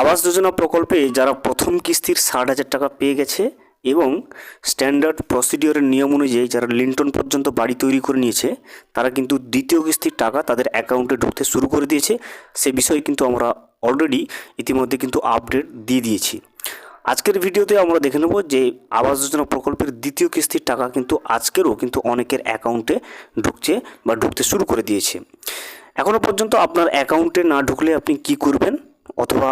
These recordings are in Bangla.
আবাস যোজনা প্রকল্পে যারা প্রথম কিস্তির ষাট হাজার টাকা পেয়ে গেছে এবং স্ট্যান্ডার্ড প্রসিডিওরের নিয়ম অনুযায়ী যারা লিন্টন পর্যন্ত বাড়ি তৈরি করে নিয়েছে, তারা কিন্তু দ্বিতীয় কিস্তির টাকা তাদের অ্যাকাউন্টে ঢুকতে শুরু করে দিয়েছে। সে বিষয়ে কিন্তু আমরা অলরেডি ইতিমধ্যে কিন্তু আপডেট দিয়ে দিয়েছি। আজকের ভিডিওতে আমরা দেখে নেব যে আবাস যোজনা প্রকল্পের দ্বিতীয় কিস্তির টাকা কিন্তু আজকেরও কিন্তু অনেকের অ্যাকাউন্টে ঢুকছে বা ঢুকতে শুরু করে দিয়েছে। এখনও পর্যন্ত আপনার অ্যাকাউন্টে না ঢুকলে আপনি কি করবেন? অথবা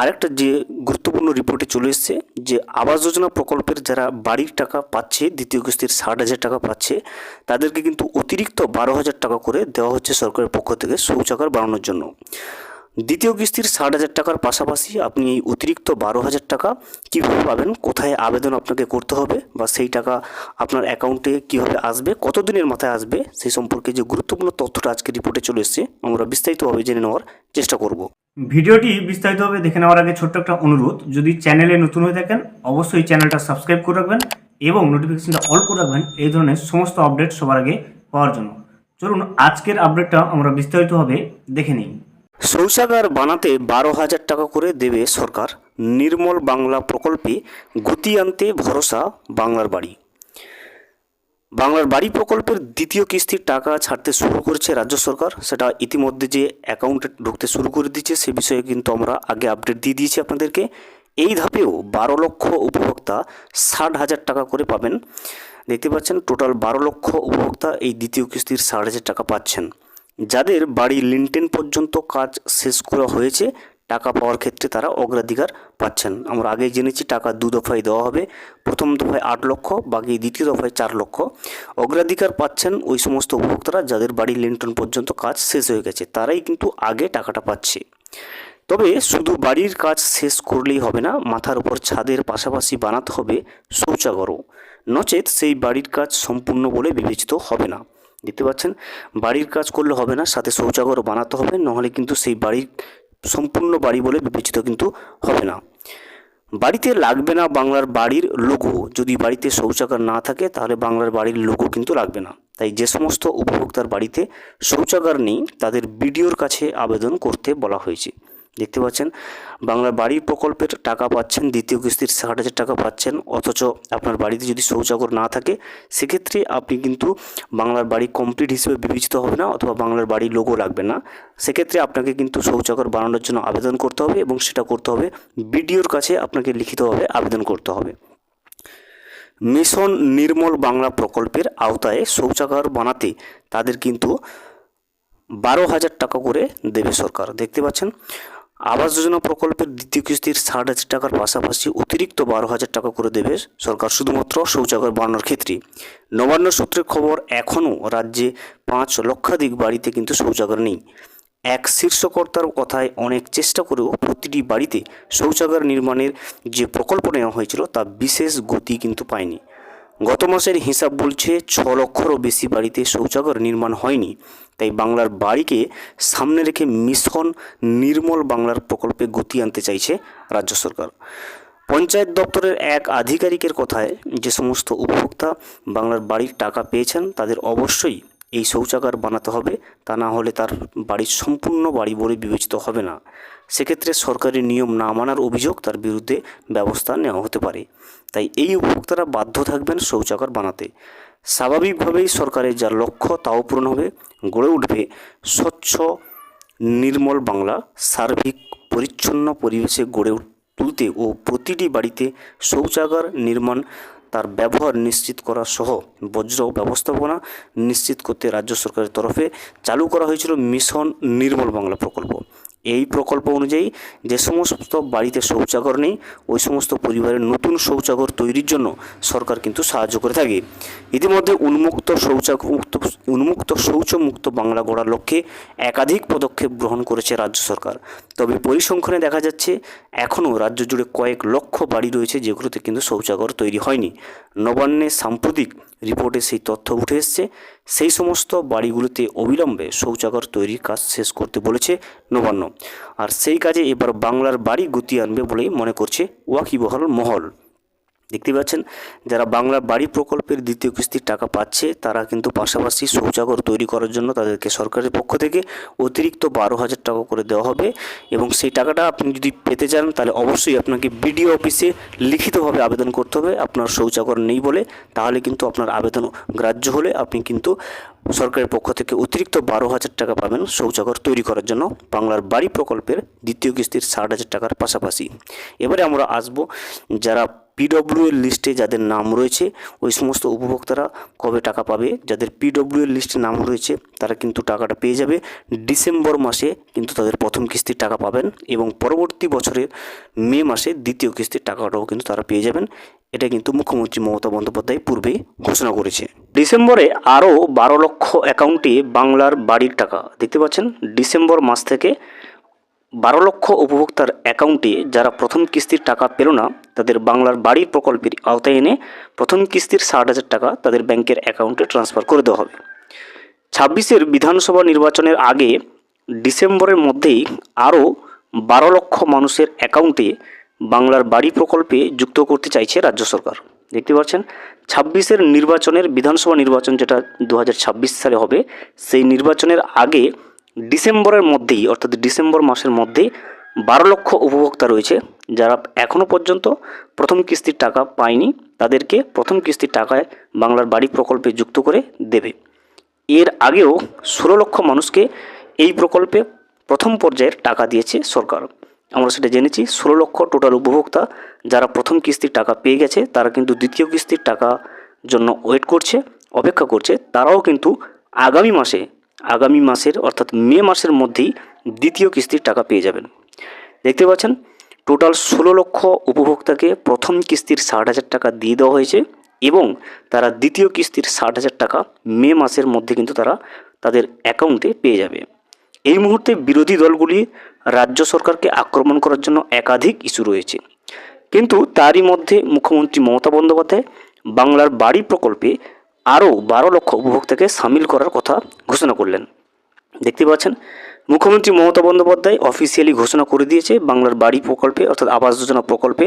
আরেকটা যে গুরুত্বপূর্ণ রিপোর্টে চলে এসছে যে আবাস যোজনা প্রকল্পের যারা বাড়ির টাকা পাচ্ছে, দ্বিতীয় কিস্তির ষাট হাজার টাকা পাচ্ছে, তাদেরকে কিন্তু অতিরিক্ত বারো হাজার টাকা করে দেওয়া হচ্ছে সরকারের পক্ষ থেকে শৌচাগার বাড়ানোর জন্য। দ্বিতীয় কিস্তির ষাট হাজার টাকার পাশাপাশি আপনি এই অতিরিক্ত বারো হাজার টাকা কীভাবে পাবেন, কোথায় আবেদন আপনাকে করতে হবে বা সেই টাকা আপনার অ্যাকাউন্টে কীভাবে আসবে, কতদিনের মাথায় আসবে, সেই সম্পর্কে যে গুরুত্বপূর্ণ তথ্যটা আজকে রিপোর্টে চলে এসছে, আমরা বিস্তারিতভাবে জেনে নেওয়ার চেষ্টা করব। ভিডিওটি বিস্তারিতভাবে দেখে নেওয়ার আগে ছোট্ট একটা অনুরোধ, যদি চ্যানেলে নতুন হয়ে থাকেন, অবশ্যই চ্যানেলটা সাবস্ক্রাইব করে রাখবেন এবং নোটিফিকেশনটা অল করে রাখবেন, এই ধরনের সমস্ত আপডেট সবার আগে পাওয়ার জন্য। চলুন, আজকের আপডেটটা আমরা বিস্তারিতভাবে দেখে নিই। শৌচাগার বানাতে বারো হাজার টাকা করে দেবে সরকার। নির্মল বাংলা প্রকল্পে গতি আনতে ভরসা বাংলার বাড়ি। বাংলার বাড়ি প্রকল্পের দ্বিতীয় কিস্তির টাকা ছাড়তে শুরু করেছে রাজ্য সরকার। সেটা ইতিমধ্যে যে অ্যাকাউন্টে ঢুকতে শুরু করে দিয়েছে, সে বিষয়ে কিন্তু আমরা আগে আপডেট দিয়ে দিয়েছি আপনাদেরকে। এই ধাপেও বারো লক্ষ উপভোক্তা ষাট হাজার টাকা করে পাবেন। দেখতে পাচ্ছেন টোটাল বারো লক্ষ উপভোক্তা এই দ্বিতীয় কিস্তির ষাট হাজার টাকা পাচ্ছেন। যাদের বাড়ি লিনটেন পর্যন্ত কাজ শেষ করা হয়েছে টাকা পাওয়ার ক্ষেত্রে তারা অগ্রাধিকার পাচ্ছেন। আমরা আগেই জেনেছি টাকা দু দফায় দেওয়া হবে। প্রথম দফায় আট লক্ষ, বাকি দ্বিতীয় দফায় চার লক্ষ। অগ্রাধিকার পাচ্ছেন ওই সমস্ত উপভোক্তারা যাদের বাড়ি লিন্টন পর্যন্ত কাজ শেষ হয়ে গেছে, তারাই কিন্তু আগে টাকাটা পাচ্ছে। তবে শুধু বাড়ির কাজ শেষ করলেই হবে না, মাথার উপর ছাদের পাশাপাশি বানাতে হবে শৌচাগরও। নচেত সেই বাড়ির কাজ সম্পূর্ণ বলে বিবেচিত হবে না। দেখতে পাচ্ছেন, বাড়ির কাজ করলে হবে না, সাথে শৌচাগারও বানাতে হবে, নাহলে কিন্তু সেই বাড়ির সম্পূর্ণ বাড়ি বলে বিবেচিত কিন্তু হবে না। বাড়িতে লাগবে না বাংলার বাড়ির লোগো। যদি বাড়িতে শৌচাগার না থাকে, তাহলে বাংলার বাড়ির লোগো কিন্তু লাগবে না। তাই যে সমস্ত উপভোক্তার বাড়িতে শৌচাগার নেই, তাদের বিডিওর কাছে আবেদন করতে বলা হয়েছে। দেখতে পাচ্ছেন, বাংলার বাড়ি প্রকল্পের টাকা পাচ্ছেন, দ্বিতীয় কিস্তির ষাট হাজার টাকা পাচ্ছেন, অথচ আপনার বাড়িতে যদি শৌচাগর না থাকে, সেক্ষেত্রে আপনি কিন্তু বাংলার বাড়ি কমপ্লিট হিসেবে বিবেচিত হবে না অথবা বাংলার বাড়ির লোগো লাগবে না। সেক্ষেত্রে আপনাকে কিন্তু শৌচাগার বানানোর জন্য আবেদন করতে হবে এবং সেটা করতে হবে, বিডিওর কাছে আপনাকে লিখিতভাবে আবেদন করতে হবে। মিশন নির্মল বাংলা প্রকল্পের আওতায় শৌচাগার বানাতে তাদের কিন্তু বারো হাজার টাকা করে দেবে সরকার। দেখতে পাচ্ছেন আবাস যোজনা প্রকল্পের দ্বিতীয় কিস্তির ষাট হাজার টাকার পাশাপাশি অতিরিক্ত বারো হাজার টাকা করে দেবে সরকার, শুধুমাত্র শৌচাগার বানানোর ক্ষেত্রে। নবান্ন সূত্রের খবর, এখনও রাজ্যে পাঁচ লক্ষাধিক বাড়িতে কিন্তু শৌচাগার নেই। এক শীর্ষকর্তার কথায় অনেক চেষ্টা করেও প্রতিটি বাড়িতে শৌচাগার নির্মাণের যে প্রকল্প নেওয়া হয়েছিল তা বিশেষ গতি কিন্তু পায়নি। গত মাসের হিসাব বলছে ছ লক্ষরও বেশি বাড়িতে শৌচাগার নির্মাণ হয়নি। তাই বাংলার বাড়িকে সামনে রেখে মিশন নির্মল বাংলার প্রকল্পে গতি আনতে চাইছে রাজ্য সরকার। পঞ্চায়েত দপ্তরের এক আধিকারিকের কথায় যে সমস্ত উপভোক্তা বাংলার বাড়ির টাকা পেয়েছেন, তাদের অবশ্যই এই শৌচাগার বানাতে হবে, তা না হলে তার বাড়ির সম্পূর্ণ বাড়ি বলে বিবেচিত হবে না। সেক্ষেত্রে সরকারি নিয়ম না মানার অভিযোগ তার বিরুদ্ধে ব্যবস্থা নেওয়া হতে পারে। তাই এই উপভোক্তারা বাধ্য থাকবেন শৌচাগার বানাতে। স্বাভাবিকভাবেই সরকারের যা লক্ষ্য তাও পূরণ হবে, গড়ে উঠবে স্বচ্ছ, নির্মল বাংলা, সার্বিক, পরিচ্ছন্ন পরিবেশে গড়ে তুলতে ও প্রতিটি বাড়িতে শৌচাগার নির্মাণ তার ব্যবহার নিশ্চিত করা সহ বজ্র ব্যবস্থাপনা নিশ্চিত করতে রাজ্য সরকারের তরফে চালু করা হয়েছিল মিশন নির্মল বাংলা প্রকল্প। এই প্রকল্প অনুযায়ী যে সমস্ত বাড়িতে শৌচাগার নেই, ওই সমস্ত পরিবারের নতুন শৌচাগার তৈরির জন্য সরকার কিন্তু সাহায্য করে থাকে। ইতিমধ্যে উন্মুক্ত শৌচামুক্ত উন্মুক্ত শৌচমুক্ত বাংলা গড়ার লক্ষ্যে একাধিক পদক্ষেপ গ্রহণ করেছে রাজ্য সরকার। তবে পরিসংখ্যানে দেখা যাচ্ছে, এখনও রাজ্য জুড়ে কয়েক লক্ষ বাড়ি রয়েছে যেগুলোতে কিন্তু শৌচাগার তৈরি হয়নি। নবান্নে সাম্প্রতিক রিপোর্টে সেই তথ্য উঠে এসছে। সেই সমস্ত বাড়িগুলোতে অবিলম্বে শৌচাগর তৈরির কাজ শেষ করতে বলেছে নবান্ন। আর সেই কাজে এবার বাংলার বাড়ি গতি আনবে বলেই মনে করছে ওয়াকিবহল মহল। দেখতে পাচ্ছেন, যারা বাংলা বাড়ি প্রকল্পের দ্বিতীয় কিস্তির টাকা পাচ্ছে, তারা কিন্তু পাশাপাশি শৌচাগর তৈরি করার জন্য তাদেরকে সরকারের পক্ষ থেকে অতিরিক্ত বারো হাজার টাকা করে দেওয়া হবে। এবং সেই টাকাটা আপনি যদি পেতে চান, তাহলে অবশ্যই আপনাকে বিডিও অফিসে লিখিতভাবে আবেদন করতে হবে। আপনার শৌচাগর নেই বলে, তাহলে কিন্তু আপনার আবেদন গ্রাহ্য হলে আপনি কিন্তু সরকারের পক্ষ থেকে অতিরিক্ত বারো হাজার টাকা পাবেন শৌচাগর তৈরি করার জন্য বাংলার বাড়ি প্রকল্পের দ্বিতীয় কিস্তির ষাট হাজার টাকার পাশাপাশি। এবারে আমরা আসব, যারা পিডব্লিউ এর লিস্টে যাদের নাম রয়েছে, ওই সমস্ত উপভোক্তারা কবে টাকা পাবে? যাদের পিডব্লিউ এর লিস্টে নাম রয়েছে, তারা কিন্তু টাকাটা পেয়ে যাবে। ডিসেম্বর মাসে কিন্তু তাদের প্রথম কিস্তির টাকা পাবেন এবং পরবর্তী বছরের মে মাসে দ্বিতীয় কিস্তির টাকাটাও কিন্তু তারা পেয়ে যাবেন। এটা কিন্তু মুখ্যমন্ত্রী মমতা বন্দ্যোপাধ্যায় পূর্বেই ঘোষণা করেছে। ডিসেম্বরে আরও বারো লক্ষ অ্যাকাউন্টে বাংলার বাড়ির টাকা, দেখতে পাচ্ছেন? ডিসেম্বর মাস থেকে বারো লক্ষ উপভোক্তার অ্যাকাউন্টে যারা প্রথম কিস্তির টাকা পেল না, তাদের বাংলার বাড়ির প্রকল্পের আওতায় এনে প্রথম কিস্তির ষাট হাজার টাকা তাদের ব্যাংকের অ্যাকাউন্টে ট্রান্সফার করে দেওয়া হবে। ছাব্বিশের বিধানসভা নির্বাচনের আগে ডিসেম্বরের মধ্যেই আরও বারো লক্ষ মানুষের অ্যাকাউন্টে বাংলার বাড়ি প্রকল্পে যুক্ত করতে চাইছে রাজ্য সরকার। দেখতে পাচ্ছেন, ছাব্বিশের নির্বাচনের বিধানসভা নির্বাচন যেটা দু হাজার ছাব্বিশ সালে হবে, সেই নির্বাচনের আগে ডিসেম্বরের মধ্যেই, অর্থাৎ ডিসেম্বর মাসের মধ্যেই বারো লক্ষ উপভোক্তা রয়েছে যারা এখনও পর্যন্ত প্রথম কিস্তির টাকা পায়নি, তাদেরকে প্রথম কিস্তির টাকায় বাংলার বাড়ি প্রকল্পে যুক্ত করে দেবে। এর আগেও ষোলো লক্ষ মানুষকে এই প্রকল্পে প্রথম পর্যায়ের টাকা দিয়েছে সরকার। আমরা সেটা জেনেছি, ষোলো লক্ষ টোটাল উপভোক্তা যারা প্রথম কিস্তির টাকা পেয়ে গেছে, তারা কিন্তু দ্বিতীয় কিস্তির টাকা জন্য ওয়েট করছে, অপেক্ষা করছে, তারাও কিন্তু আগামী মাসে আগামী মাসের, অর্থাৎ মে মাসের মধ্যেই দ্বিতীয় কিস্তির টাকা পেয়ে যাবেন। দেখতে পাচ্ছেন, টোটাল ষোলো লক্ষ উপভোক্তাকে প্রথম কিস্তির ষাট হাজার টাকা দিয়ে দেওয়া হয়েছে এবং তারা দ্বিতীয় কিস্তির ষাট হাজার টাকা মে মাসের মধ্যে কিন্তু তারা তাদের অ্যাকাউন্টে পেয়ে যাবে। এই মুহূর্তে বিরোধী দলগুলি রাজ্য সরকারকে আক্রমণ করার জন্য একাধিক ইস্যু রয়েছে। কিন্তু তারই মধ্যে মুখ্যমন্ত্রী মমতা বন্দ্যোপাধ্যায় বাংলার বাড়ি প্রকল্পে আরও বারো লক্ষ উপভোক্তাকে সামিল করার কথা ঘোষণা করলেন। দেখতে পাচ্ছেন, মুখ্যমন্ত্রী মমতা বন্দ্যোপাধ্যায় অফিসিয়ালি ঘোষণা করে দিয়েছে বাংলার বাড়ি প্রকল্পে, অর্থাৎ আবাস যোজনা প্রকল্পে,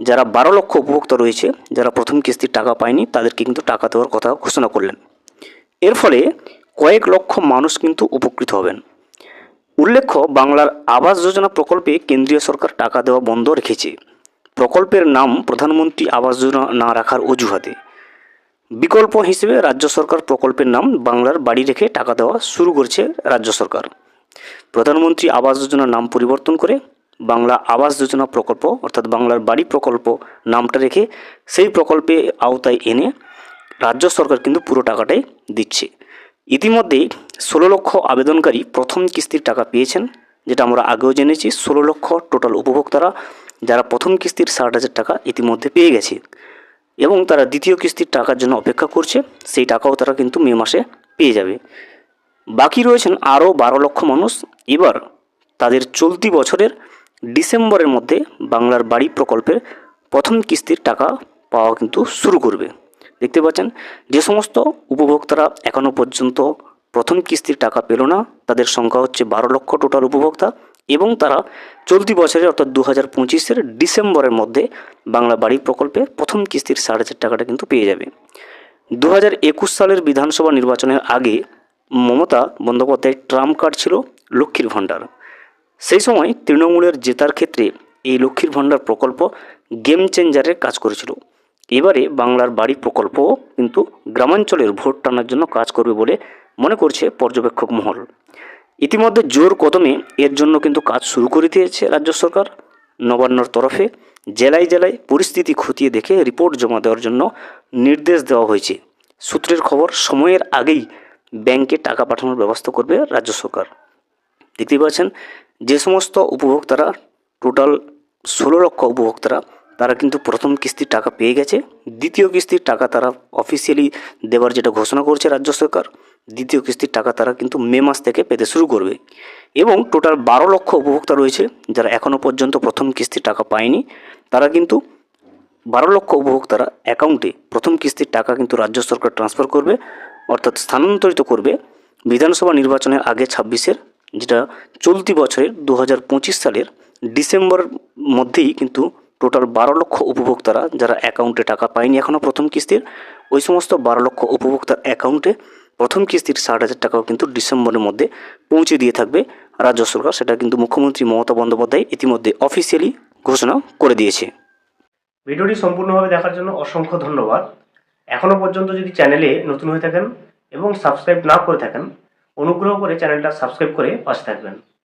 যারা বারো লক্ষ উপভোক্তা রয়েছে, যারা প্রথম কিস্তির টাকা পায়নি, তাদেরকে কিন্তু টাকা দেওয়ার কথা ঘোষণা করলেন। এর ফলে কয়েক লক্ষ মানুষ কিন্তু উপকৃত হবেন। উল্লেখ্য, বাংলার আবাস যোজনা প্রকল্পে কেন্দ্রীয় সরকার টাকা দেওয়া বন্ধ রেখেছে। প্রকল্পের নাম প্রধানমন্ত্রী আবাস যোজনা না রাখার অজুহাতে। বিকল্প হিসেবে রাজ্য সরকার প্রকল্পের নাম বাংলার বাড়ি রেখে টাকা দেওয়া শুরু করেছে রাজ্য সরকার। প্রধানমন্ত্রী আবাস যোজনার নাম পরিবর্তন করে বাংলা আবাস যোজনা প্রকল্প, অর্থাৎ বাংলার বাড়ি প্রকল্প নামটা রেখে সেই প্রকল্পে আওতায় এনে রাজ্য সরকার কিন্তু পুরো টাকাটাই দিচ্ছে। ইতিমধ্যেই ষোলো লক্ষ আবেদনকারী প্রথম কিস্তির টাকা পেয়েছেন, যেটা আমরা আগেও জেনেছি। ষোলো লক্ষ টোটাল উপভোক্তারা যারা প্রথম কিস্তির ষাট হাজার টাকা ইতিমধ্যে পেয়ে গেছে। এবং তারা দ্বিতীয় কিস্তির টাকার জন্য অপেক্ষা করছে, সেই টাকাও তারা কিন্তু মে মাসে পেয়ে যাবে। বাকি রয়েছেন আরও বারো লক্ষ মানুষ। এবার তাদের চলতি বছরের ডিসেম্বরের মধ্যে বাংলার বাড়ি প্রকল্পের প্রথম কিস্তির টাকা পাওয়া কিন্তু শুরু করবে। দেখতে পাচ্ছেন, যে সমস্ত উপভোক্তারা এখনও পর্যন্ত প্রথম কিস্তির টাকা পেল না, তাদের সংখ্যা হচ্ছে বারো লক্ষ টোটাল উপভোক্তা। এবং তারা চলতি বছরে অর্থাৎ দু হাজার পঁচিশের ডিসেম্বরের মধ্যে বাংলা বাড়ি প্রকল্পে প্রথম কিস্তির সাড়ে হাজার টাকাটা কিন্তু পেয়ে যাবে। দু হাজার একুশ সালের বিধানসভা নির্বাচনের আগে মমতা বন্দ্যোপাধ্যায় ট্রাম্প কার্ড ছিল লক্ষ্মীর ভাণ্ডার। সেই সময় তৃণমূলের জেতার ক্ষেত্রে এই লক্ষ্মীর ভাণ্ডার প্রকল্প গেম চেঞ্জারের কাজ করেছিল। এবারে বাংলার বাড়ি প্রকল্পও কিন্তু গ্রামাঞ্চলের ভোট টানার জন্য কাজ করবে বলে মনে করছে পর্যবেক্ষক মহল। ইতিমধ্যে জোর কদমে এর জন্য কিন্তু কাজ শুরু করে দিয়েছে রাজ্য সরকার। নবান্নর তরফে জেলায় জেলায় পরিস্থিতি খতিয়ে দেখে রিপোর্ট জমা দেওয়ার জন্য নির্দেশ দেওয়া হয়েছে। সূত্রের খবর, সময়ের আগেই ব্যাংকে টাকা পাঠানোর ব্যবস্থা করবে রাজ্য সরকার। দেখতেই পাচ্ছেন, যে সমস্ত উপভোক্তারা, টোটাল ষোলো লক্ষ উপভোক্তারা, তারা কিন্তু প্রথম কিস্তির টাকা পেয়ে গেছে। দ্বিতীয় কিস্তির টাকা তারা অফিসিয়ালি দেওয়ার যেটা ঘোষণা করছে রাজ্য সরকার। দ্বিতীয় কিস্তির টাকা তারা কিন্তু মে মাস থেকে পেতে শুরু করবে। এবং টোটাল বারো লক্ষ উপভোক্তা রয়েছে যারা এখনও পর্যন্ত প্রথম কিস্তির টাকা পায়নি। তারা কিন্তু বারো লক্ষ উপভোক্তারা অ্যাকাউন্টে প্রথম কিস্তির টাকা কিন্তু রাজ্য সরকার ট্রান্সফার করবে, অর্থাৎ স্থানান্তরিত করবে বিধানসভা নির্বাচনের আগে ছাব্বিশের, যেটা চলতি বছরের দু হাজার পঁচিশ সালের ডিসেম্বর মধ্যেই কিন্তু টোটাল বারো লক্ষ উপভোক্তারা যারা অ্যাকাউন্টে টাকা পায়নি এখনও প্রথম কিস্তির, ওই সমস্ত বারো লক্ষ উপভোক্তার অ্যাকাউন্টে প্রথম কিস্তির ষাট হাজার টাকাও কিন্তু ডিসেম্বরের মধ্যে পৌঁছে দিয়ে থাকবে রাজ্য সরকার। সেটা কিন্তু মুখ্যমন্ত্রী মমতা বন্দ্যোপাধ্যায় ইতিমধ্যে অফিসিয়ালি ঘোষণা করে দিয়েছে। ভিডিওটি সম্পূর্ণভাবে দেখার জন্য অসংখ্য ধন্যবাদ। এখনও পর্যন্ত যদি চ্যানেলে নতুন হয়ে থাকেন এবং সাবস্ক্রাইব না করে থাকেন, অনুগ্রহ করে চ্যানেলটা সাবস্ক্রাইব করে পাশে থাকবেন।